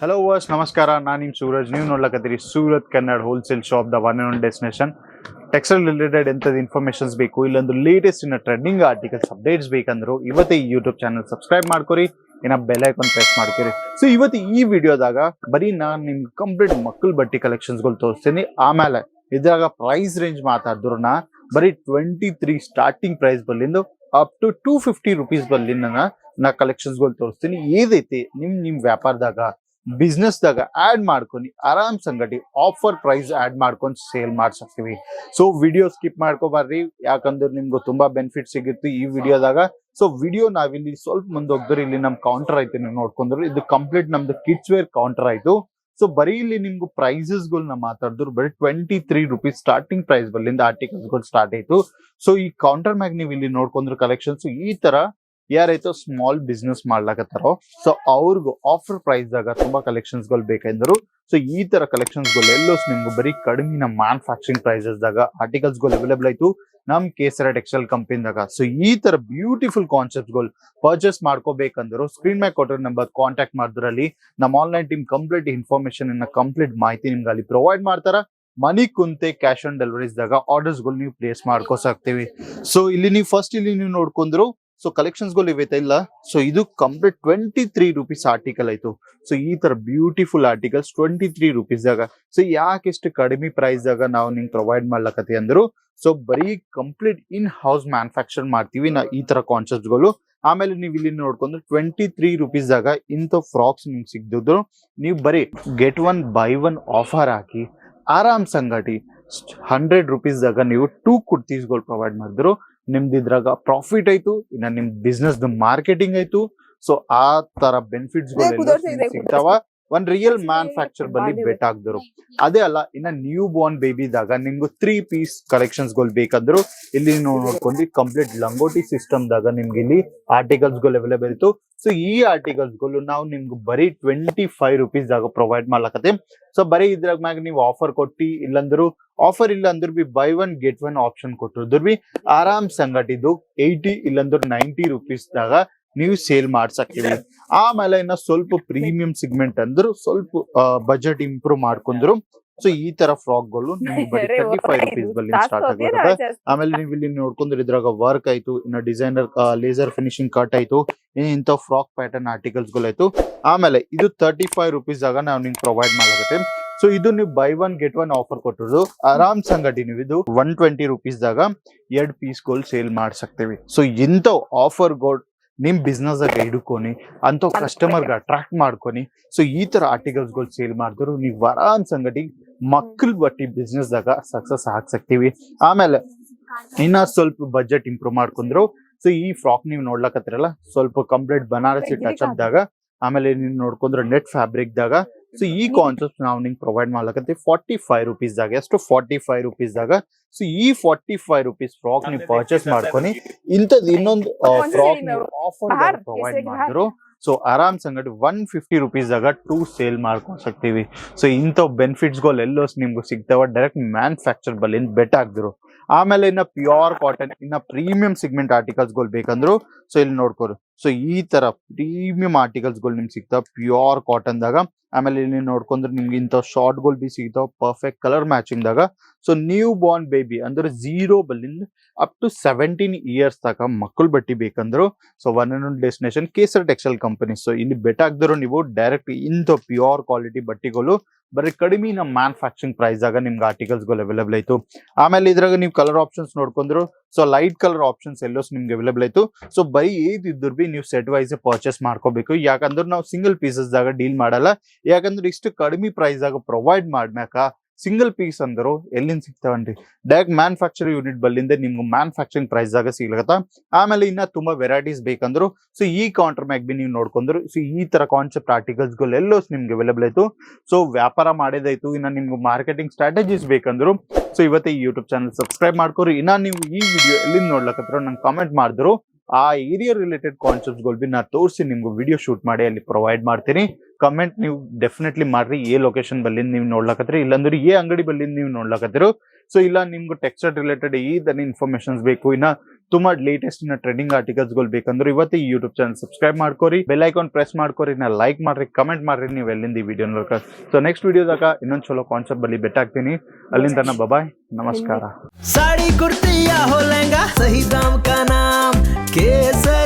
Hello verse ನಮಸ್ಕಾರ. ನಾನು ನಿಮ್ಮ ಸೂರಜ್. ನೀವು ನೋಡ್ಲಕತ್ತೀರಿ Surat Kannada wholesale shop the one one destination textile related ಎಂಥದ್ದು ಇನ್ಫಾರ್ಮೇಷನ್ಸ್ ಬೇಕು, ಇಲ್ಲೊಂದು ಲೇಟೆಸ್ಟ್ ಇನ್ನ ಟ್ರೆಂಡಿಂಗ್ ಆರ್ಟಿಕಲ್ಸ್ ಅಪ್ಡೇಟ್ಸ್ ಬೇಕಂದ್ರು ಇವತ್ತೇ ಈ ಯೂಟ್ಯೂಬ್ ಚಾನಲ್ ಸಬ್ಸ್ಕ್ರೈಬ್ ಮಾಡ್ಕೊರಿ. ಇನ್ನ ಬೆಲ್ ಐಕಾನ್ ಪ್ರೆಸ್ ಮಾಡ್ಕೊರಿ. ಸೊ ಇವತ್ತು ಈ ವಿಡಿಯೋದಾಗ ಬರೀ ನಾನು ನಿಮ್ಮ ಕಂಪ್ಲೀಟ್ ಮಕ್ಕಳ ಬಟ್ಟೆ ಕಲೆಕ್ಷನ್ಸ್ಗಳು ತೋರಿಸ್ತೀನಿ. ಆಮೇಲೆ ಇದ್ರಾಗ ಪ್ರೈಸ್ ರೇಂಜ್ ಮಾತಾಡಿದ್ರು ನಾ ಬರೀ ಟ್ವೆಂಟಿ ತ್ರೀ ಸ್ಟಾರ್ಟಿಂಗ್ ಪ್ರೈಸ್ ಬಲ್ಲಿಂದು up to two fifty rupees ಬಲ್ಲಿಂದ ನಾ ಕಲೆಕ್ಷನ್ಸ್ಗಳು ತೋರಿಸ್ತೀನಿ. ಏದೈತಿ? ನಿಮ್ಮ ನಿಮ್ಮ ವ್ಯಾಪಾರದಾಗ. ಬಿಸ್ನೆಸ್ ದಾಗ ಆಡ್ ಮಾಡ್ಕೊಂಡು ಆರಾಮ್ ಸಂಗಟಿ ಆಫರ್ ಪ್ರೈಸ್ ಆಡ್ ಮಾಡ್ಕೊಂಡು ಸೇಲ್ ಮಾಡ್ಸಕ್ತಿವಿ. ಸೊ, ವಿಡಿಯೋ ಸ್ಕಿಪ್ ಮಾಡ್ಕೋಬಾರ್ರಿ ಯಾಕಂದ್ರೆ ನಿಮ್ಗೆ ತುಂಬಾ ಬೆನಿಫಿಟ್ ಸಿಗುತ್ತೆ ಈ ವಿಡಿಯೋದಾಗ. ಸೊ, ವಿಡಿಯೋ ನಾವಿಲ್ಲಿ ಸ್ವಲ್ಪ ಮುಂದೆ ಹೋಗ್ದ್ರೆ ಇಲ್ಲಿ ನಮ್ ಕೌಂಟರ್ ಐತೆ, ನೀವು ನೋಡ್ಕೊಂಡ್ರು. ಇದು ಕಂಪ್ಲೀಟ್ ನಮ್ದು ಕಿಡ್ಸ್ ವೇರ್ ಕೌಂಟರ್ ಆಯ್ತು. ಸೊ, ಬರೀ ಇಲ್ಲಿ ನಿಮ್ಗೆ ಪ್ರೈಸಸ್ ಗಳನ್ನ ಮಾತಾಡಿದ್ರು, ಬರೀ twenty three rupees starting price ಬಲ್ಲಿಂದ ಆರ್ಟಿಕಲ್ಸ್ಗಳು ಸ್ಟಾರ್ಟ್ ಆಯ್ತು. ಸೊ, ಈ ಕೌಂಟರ್ ಮ್ಯಾಗ್ ನೀವು ಇಲ್ಲಿ ನೋಡ್ಕೊಂಡ್ರು ಕಲೆಕ್ಷನ್ಸ್ ಈ ತರ ಯಾರೈತೋ ಸ್ಮಾಲ್ ಬಿಸ್ನೆಸ್ ಮಾಡ್ಲಾಕತ್ತಾರೋ ಸೊ ಅವ್ರಿಗೂ ಆಫರ್ ಪ್ರೈಸ್ ದಾಗ ತುಂಬಾ ಕಲೆಕ್ಷನ್ಸ್ಗಳು ಬೇಕೆಂದ್ರು ಸೊ ಈ ತರ ಕಲೆಕ್ಷನ್ಸ್ಗಳು ಎಲ್ಲೋಸ್ ನಿಮ್ಗೆ ಬರೀ ಕಡಿಮೆ ಮ್ಯಾನುಫ್ಯಾಕ್ಚರಿಂಗ್ ಪ್ರೈಸಸ್ ದಾಗ ಆರ್ಟಿಕಲ್ಸ್ಗಳು ಅವೈಲೇಬಲ್ ಆಯ್ತು ನಮ್ ಕೇಸರ ಟೆಕ್ಸ್ಟೈಲ್ ಕಂಪನಿದಾಗ ಸೊ ಈ ತರ ಬ್ಯೂಟಿಫುಲ್ ಕಾನ್ಸೆಪ್ಟ್ಗಳು ಪರ್ಚೇಸ್ ಮಾಡ್ಕೋಬೇಕಂದ್ರು ಸ್ಕ್ರೀನ್ ಮ್ಯಾಕ್ ಕೊಟ್ಟರೆ ನಂಬರ್ ಕಾಂಟ್ಯಾಕ್ಟ್ ಮಾಡಿದ್ರಲ್ಲಿ ನಮ್ಮ ಆನ್ಲೈನ್ ಟೀಮ್ ಕಂಪ್ಲೀಟ್ ಇನ್ಫಾರ್ಮೇಶನ್ ಅನ್ನ ಕಂಪ್ಲೀಟ್ ಮಾಹಿತಿ ನಿಮ್ಗೆ ಅಲ್ಲಿ ಪ್ರೊವೈಡ್ ಮಾಡ್ತಾರ. ಮನಿ ಕುಂತೆ ಕ್ಯಾಶ್ ಆನ್ ಡೆಲಿವರೀಸ್ ದಾಗ ಆರ್ಡರ್ಸ್ಗಳು ನೀವು ಪ್ಲೇಸ್ ಮಾಡ್ಕೋಸಾಕ್ತಿವಿ. ಸೊ ಇಲ್ಲಿ ನೀವು ಫಸ್ಟ್ ಇಲ್ಲಿ ನೀವು ನೋಡ್ಕೊಂಡ್ರು ಸೊ ಕಲೆಕ್ಷನ್ಸ್ಗಳು ಇಲ್ಲ ಸೊ ಇದು complete twenty three rupees article ಆಯ್ತು ಸೊ ಈ ತರ ಬ್ಯೂಟಿಫುಲ್ ಆರ್ಟಿಕಲ್ಸ್ ಟ್ವೆಂಟಿ ತ್ರೀ ರುಪೀಸ್ದಾಗ ಸೊ ಯಾಕೆ ಇಷ್ಟು ಕಡಿಮೆ ಪ್ರೈಸ್ ದಾಗ ನಾವು ನಿಂಗೆ ಪ್ರೊವೈಡ್ ಮಾಡ್ಲಕತ್ತಿ ಅಂದ್ರು ಸೊ ಬರೀ ಕಂಪ್ಲೀಟ್ ಇನ್ ಹೌಸ್ ಮ್ಯಾನುಫ್ಯಾಕ್ಚರ್ ಮಾಡ್ತೀವಿ ನಾ ಈ ತರ ಕಾನ್ಸೆಪ್ಟ್ಗಳು ಆಮೇಲೆ ನೀವು ಇಲ್ಲಿ ನೋಡ್ಕೊಂಡ್ರೆ ಟ್ವೆಂಟಿ ತ್ರೀ ರುಪೀಸ್ದಾಗ ಇಂಥ ಫ್ರಾಕ್ಸ್ ನಿಮ್ಗೆ ಸಿಗ್ದಿದ್ರು ನೀವು ಬರೀ get one buy one offer ಹಾಕಿ ಆರಾಮ್ ಸಂಗಟಿ ಹಂಡ್ರೆಡ್ ರುಪೀಸ್ದಾಗ ನೀವು ಟೂ ಕುರ್ತೀಸ್ಗಳು ಪ್ರೊವೈಡ್ ಮಾಡಿದ್ರು ನಿಮ್ದು ಇದ್ರಾಗ ಪ್ರಾಫಿಟ್ ಆಯ್ತು ಇನ್ನ ನಿಮ್ ಬಿಸ್ನೆಸ್ ಮಾರ್ಕೆಟಿಂಗ್ ಆಯ್ತು. ಸೊ ಆ ತರ ಬೆನಿಫಿಟ್ಸ್ಗಳು ಸಿಗ್ತಾವ. ಒಂದ್ ರಿಯಲ್ ಮ್ಯಾನುಫ್ಯಾಕ್ಚರ್ ಬಲ್ಲಿ ಬೆಟ್ ಆಗ್ದರು ಅದೇ ಅಲ್ಲ ಇನ್ನ ನ್ಯೂ ಬೋರ್ನ್ ಬೇಬಿ ದಾಗ ನಿಮ್ಗೆ ತ್ರೀ ಪೀಸ್ ಕಲೆಕ್ಷನ್ಸ್ಗಳು ಬೇಕಂದ್ರು ಇಲ್ಲಿ ನೀವು ನೋಡ್ಕೊಂಡ್ವಿ ಕಂಪ್ಲೀಟ್ ಲಂಗೋಟಿ ಸಿಸ್ಟಮ್ ದಾಗ ನಿಮ್ಗೆ ಇಲ್ಲಿ ಆರ್ಟಿಕಲ್ಸ್ಗಳು ಅವೈಲೇಬಲ್ ಇತ್ತು. ಸೊ ಈ ಆರ್ಟಿಕಲ್ಸ್ಗಳು ನಾವು ನಿಮ್ಗೆ ಬರೀ ಟ್ವೆಂಟಿ ಫೈವ್ ರುಪೀಸ್ ದಾಗ ಪ್ರೊವೈಡ್ ಮಾಡ್ಲಕತ್ತೆ. ಸೊ ಬರೀ ಇದ್ರಾಗ ಮ್ಯಾಗ ನೀವು ಆಫರ್ ಕೊಟ್ಟಿ ಇಲ್ಲಂದ್ರು ಆಫರ್ ಇಲ್ಲ ಅಂದ್ರ B buy one get one option ಕೊಟ್ಟಿದ್ರು ಬಿ ಆರಾಮ್ ಸಂಗಟಿದು ಏಯ್ಟಿ ಇಲ್ಲಂದ್ರ ನೈಂಟಿ ರುಪೀಸ್ ದಾಗ ನೀವು ಸೇಲ್ ಮಾಡ್ಸಕ್ತೀವಿ ಆಮೇಲೆ ಇನ್ನ ಸ್ವಲ್ಪ ಪ್ರೀಮಿಯಂ ಸಿಗ್ಮೆಂಟ್ ಅಂದ್ರು ಸ್ವಲ್ಪ ಬಜೆಟ್ ಇಂಪ್ರೂವ್ ಮಾಡ್ಕೊಂಡ್ರು ಸೊ ಈ ತರ ಫ್ರಾಕ್ಗಳು ತರ್ಟಿ ಫೈವ್ ರುಪೀಸ್ ಬಲ್ಲಿ ಸ್ಟಾರ್ಟ್ ಆಗಿರುತ್ತೆ ಆಮೇಲೆ ನೀವು ಇಲ್ಲಿ ನೋಡ್ಕೊಂಡ್ರೆ ಇದ್ರಾಗ ವರ್ಕ್ ಆಯ್ತು ಇನ್ನ ಡಿಸೈನರ್ ಲೇಸರ್ ಫಿನಿಶಿಂಗ್ ಕಟ್ ಆಯ್ತು ಇಂತ ಇಂಥ ಫ್ರಾಕ್ ಪ್ಯಾಟರ್ನ್ ಆರ್ಟಿಕಲ್ಸ್ಗಳು ಆಯ್ತು ಆಮೇಲೆ ಇದು ತರ್ಟಿ ಫೈವ್ ರುಪೀಸ್ ಆಗ ನಾವು ನಿಮ್ಗೆ ಪ್ರೊವೈಡ್ ಮಾಡಲಾಗುತ್ತೆ. ಸೊ ಇದು ನೀವು buy one get one offer ಕೊಟ್ಟಿರೋದು. ಆರಾಮ್ ಸಂಗಡಿ ನೀವು ಇದು ಒನ್ ಟ್ವೆಂಟಿ ರುಪೀಸ್ ದಾಗ ಎರಡ್ ಪೀಸ್ಗಳು ಸೇಲ್ ಮಾಡ್ಸಕ್ತೀವಿ. ಸೊ ಇಂಥ ಆಫರ್ಗಳು ನಿಮ್ ಬಿಸ್ನೆಸ್ ಆಗ ಹಿಡ್ಕೊನಿ ಅಂತ ಕಸ್ಟಮರ್ಗೆ ಅಟ್ರಾಕ್ಟ್ ಮಾಡ್ಕೊನಿ. ಸೊ ಈ ತರ ಆರ್ಟಿಕಲ್ಸ್ಗಳು ಸೇಲ್ ಮಾಡಿದ್ರು ನೀವು ಆರಾಮ್ ಸಂಗಟಿ ಮಕ್ಕಳ ಬಟ್ಟಿ ಬಿಸ್ನೆಸ್ ದಾಗ ಸಕ್ಸಸ್ ಹಾಕ್ಸಕ್ತಿವಿ ಆಮೇಲೆ ಇನ್ನ ಸ್ವಲ್ಪ ಬಜೆಟ್ ಇಂಪ್ರೂವ್ ಮಾಡ್ಕೊಂಡ್ರು. ಸೊ ಈ ಫ್ರಾಕ್ ನೀವು ನೋಡ್ಲಕತ್ತಿರಲ್ಲ ಸ್ವಲ್ಪ ಕಂಪ್ಲೀಟ್ ಬನಾರಸಿ ಟಚ್ ಅಪ್ ದಾಗ ಆಮೇಲೆ ನೀವು ನೋಡ್ಕೊಂಡ್ರೆ ನೆಟ್ ಫ್ಯಾಬ್ರಿಕ್ ದಾಗ ಸೊ ಈ ಕಾನ್ಸೆಪ್ಟ್ ನಾವು ನಿಂಗೆ ಪ್ರೊವೈಡ್ ಮಾಡ್ಲಕತ್ತಿ ಫಾರ್ಟಿ ಫೈವ್ ರುಪೀಸ್ ದಾಗ ಎಷ್ಟು ಫಾರ್ಟಿ ಫೈವ್ ರುಪೀಸ್ ದಾಗ? ಸೊ ಈ ಫಾರ್ಟಿ ಫೈವ್ ರುಪೀಸ್ ಫ್ರಾಕ್ ನೀವು ಪರ್ಚೇಸ್ ಮಾಡ್ಕೊನಿ. ಇಂಥದ್ದು ಇನ್ನೊಂದು ಫ್ರಾಕ್ ನೀವು ಆಫರ್ ಪ್ರೊವೈಡ್ ಮಾಡಿದ್ರು. ಸೊ ಆರಾಮ್ ಸಂಗಡಿ ಒನ್ ಫಿಫ್ಟಿ ರುಪೀಸ್ ದಾಗ ಟೂ ಸೇಲ್ ಮಾಡ್ಕೊಂಡ್ ಸಿಗ್ತೀವಿ ಸೊ ಇಂಥ ಬೆನಿಫಿಟ್ಸ್ಗಳು ಎಲ್ಲೋಸ್ ನಿಮ್ಗೆ ಸಿಗ್ತಾವ. ಡೈರೆಕ್ಟ್ ಮ್ಯಾನುಫ್ಯಾಕ್ಚರ್ ಬಲ್ಲಿಂದ ಬೆಟ್ ಆಗ್ದಿರು ಆಮೇಲೆ ಇನ್ನ ಪ್ಯೂರ್ ಕಾಟನ್ ಇನ್ನ ಪ್ರೀಮಿಯಂ ಸಿಗ್ಮೆಂಟ್ ಆರ್ಟಿಕಲ್ಸ್ಗಳು ಬೇಕಂದ್ರು ಸೊ ಇಲ್ಲಿ ನೋಡ್ಕೋರು. ಸೊ ಈ ತರ ಪ್ರೀಮಿಯಂ ಆರ್ಟಿಕಲ್ಸ್ಗಳು ನಿಮ್ಗೆ ಸಿಗ್ತಾವ. ಪ್ಯೂರ್ ಕಾಟನ್ ದಾಗ. ಆಮೇಲೆ ಇಲ್ಲಿ ನೋಡ್ಕೊಂಡ್ರೆ ನಿಮ್ಗೆ ಇಂಥ ಶಾರ್ಟ್ಗಳು ಬಿ ಸಿಗ್ತಾವ. ಪರ್ಫೆಕ್ಟ್ ಕಲರ್ ಮ್ಯಾಚಿಂಗ್ ದಾಗ. ಸೊ ನ್ಯೂ ಬಾರ್ನ್ ಬೇಬಿ ಅಂದ್ರೆ ಝೀರೋ ಬಲ್ಲಿಂದ ಅಪ್ ಟು ಸೆವೆಂಟೀನ್ ಇಯರ್ಸ್ ತನಕ ಮಕ್ಕಳು ಬಟ್ಟಿ ಬೇಕಂದ್ರು. So one and destination Kesar textile company so ಇಲ್ಲಿ ಬೆಟ್ ಆಗ್ದಿರೋ ನೀವು ಡೈರೆಕ್ಟ್ ಇಂಥ ಪ್ಯೂರ್ ಕ್ವಾಲಿಟಿ ಬಟ್ಟಿಗಳು ಬರೀ ಕಡಿಮೆ ನಮ್ಮ ಮ್ಯಾನುಫ್ಯಾಕ್ಚರಿಂಗ್ ಪ್ರೈಸ್ ಆಗ ನಿಮ್ಗೆ ಆರ್ಟಿಕಲ್ಸ್ಗಳು ಅವೈಲೇಬಲ್ ಆಯ್ತು. ಆಮೇಲೆ ಇದ್ರಾಗ ನೀವು ಕಲರ್ ಆಪ್ಷನ್ಸ್ ನೋಡ್ಕೊಂಡ್ರು. ಸೊ ಲೈಟ್ ಕಲರ್ ಆಪ್ಷನ್ಸ್ ಎಲ್ಲೋಸ್ ನಿಮ್ಗೆ ಅವೈಲೇಬಲ್ ಆಯ್ತು. ಸೊ ಬರೀ ಏದ್ ಇದ್ರು ಬಿ ನೀವು ಸೆಟ್ ವೈಸ್ ಪರ್ಚೇಸ್ ಮಾಡ್ಕೋಬೇಕು. ಯಾಕಂದ್ರೆ ನಾವು ಸಿಂಗಲ್ ಪೀಸಸ್ ದಾಗ ಡೀಲ್ ಮಾಡಲ್ಲ. ಯಾಕಂದ್ರೆ ಇಷ್ಟು ಕಡಿಮೆ ಪ್ರೈಸ್ ಆಗ ಪ್ರೊವೈಡ್ ಮಾಡ್ಮ್ಯಾಕ ಸಿಂಗಲ್ ಪೀಸ್ ಅಂದರು ಎಲ್ಲಿಂದ ಸಿಗ್ತಾವನ್ರಿ ಡೈರೆಕ್ಟ್ ಮ್ಯಾನುಫ್ಯಾಕ್ಚರ್ ಯೂನಿಟ್ ಬಲ್ಲಿಂದ ನಿಮ್ಗೆ ಮ್ಯಾನುಫ್ಯಾಕ್ಚರಿಂಗ್ ಪ್ರೈಸ್ ಆಗ ಆಮೇಲೆ ಇನ್ನ ತುಂಬಾ ವೆರೈಟೀಸ್ ಬೇಕಂದ್ರು ಸೊ ಈ ಕೌಂಟರ್ ಮ್ಯಾಗ್ ಬಿ ನೀವು ನೋಡ್ಕೊಂಡ್ರು ಸೊ ಈ ತರ ಕಾನ್ಸೆಪ್ಟ್ ಆರ್ಟಿಕಲ್ಸ್ಗಳು ಎಲ್ಲೋಸ್ ನಿಮ್ಗೆ ಅವೈಲೇಬಲ್ ಆಯ್ತು. ಸೊ ವ್ಯಾಪಾರ ಮಾಡೋದಾಯ್ತು, ಇನ್ನ ನಿಮ್ಗೆ ಮಾರ್ಕೆಟಿಂಗ್ ಸ್ಟ್ರಾಟಜೀಸ್ ಬೇಕಂದ್ರು ಸೊ ಇವತ್ತೇ ಈ ಯೂಟ್ಯೂಬ್ ಚಾನಲ್ ಸಬ್ಸ್ಕ್ರೈಬ್ ಮಾಡ್ಕೊರಿ. ಇನ್ನ ನೀವು ಈ ವಿಡಿಯೋ ಎಲ್ಲಿಂದ ನೋಡ್ಲಕತ್ರ ನಂಗೆ ಕಾಮೆಂಟ್ ಮಾಡಿದ್ರು. ಆ ಏರಿಯಾ ರಿಲೇಟೆಡ್ ಕಾನ್ಸೆಪ್ಟ್ಸ್ಗಳು ಬಿ ನಾ ತೋರಿಸಿ ನಿಮ್ಗೆ ವಿಡಿಯೋ ಶೂಟ್ ಮಾಡಿ ಅಲ್ಲಿ ಪ್ರೊವೈಡ್ ಮಾಡ್ತೀನಿ. ಕಮೆಂಟ್ ನೀವು ಡೆಫಿನೆಟ್ಲಿ ಮಾಡ್ರಿ ಏ ಲೊಕೇಶನ್ ಬಲ್ಲಿಂದ ನೀವು ನೋಡ್ಲಾಕತ್ರಿ ಇಲ್ಲಾಂದ್ರೆ ಏ ಅಂಗಡಿ ಬಲ್ಲಿಂದ ನೀವು ನೋಡ್ಲಾಕತ್ತಿರು. ಸೊ ಇಲ್ಲ ನಿಮ್ಗೆ ಟೆಕ್ಸ್ಟೈಲ್ ರಿಲೇಟೆಡ್ ಈ ದನ್ ಇನ್ಫಾರ್ಮೇಶನ್ಸ್ ಬೇಕು, ಇನ್ನ ತುಂಬಾ ಲೇಟೆಸ್ಟ್ ಇನ್ನ ಟ್ರೆಂಡಿಂಗ್ ಆರ್ಟಿಕಲ್ಸ್ಗಳು ಬೇಕಂದ್ರೆ ಇವತ್ತು ಈ ಯೂಟ್ಯೂಬ್ ಚಾನಲ್ ಸಬ್ಸ್ಕ್ರೈಬ್ ಮಾಡ್ಕೋರಿ ಬೆಲ್ ಐಕಾನ್ ಪ್ರೆಸ್ ಮಾಡ್ಕೋರಿ ನಾ ಲೈಕ್ ಮಾಡ್ರಿ ಕಮೆಂಟ್ ಮಾಡ್ರಿ, ನೀವು ಎಲ್ಲಿಂದ ಈ ವಿಡಿಯೋ ನೋಡ್ಕ ಸೊ ನೆಕ್ಸ್ಟ್ ವಿಡಿಯೋದಾಗ ಇನ್ನೊಂದು ಚಲೋ ಕಾನ್ಸೆಪ್ಟ್ ಬಲ್ಲಿ ಬೆಟ್ ಆಗ್ತೀನಿ. ಅಲ್ಲಿಂದ ನಾ ಬಬಾಯ್ ನಮಸ್ಕಾರ. ಸಾಡಿ ಕುರ್ತಿಯ ಹೋಲಂಗ ಸಹಿ ದಾಮ್ सही दाम